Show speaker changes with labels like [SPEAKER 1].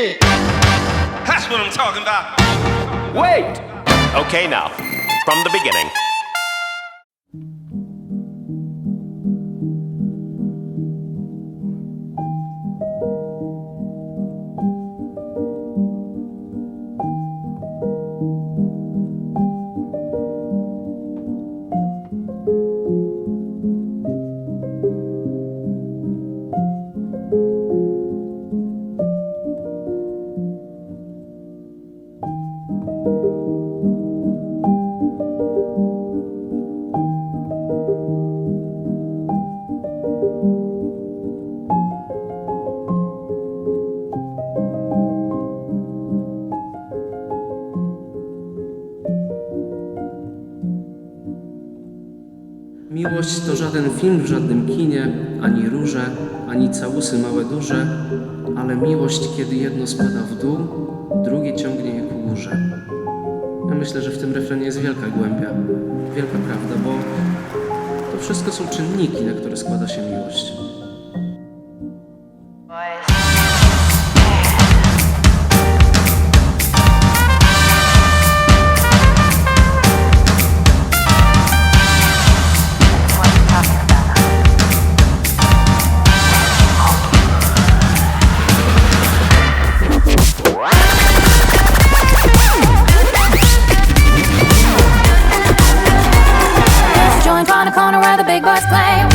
[SPEAKER 1] shit.
[SPEAKER 2] That's what I'm talking about.
[SPEAKER 1] Wait.
[SPEAKER 3] Okay, now, from the beginning.
[SPEAKER 4] Miłość to żaden film w żadnym kinie, ani róże, ani całusy małe duże, ale miłość, kiedy jedno spada w dół, drugie ciągnie je ku górze. Ja myślę, że w tym refrenie jest wielka głębia, wielka prawda, bo to wszystko są czynniki, na które składa się miłość.
[SPEAKER 5] Corner where the big boys play.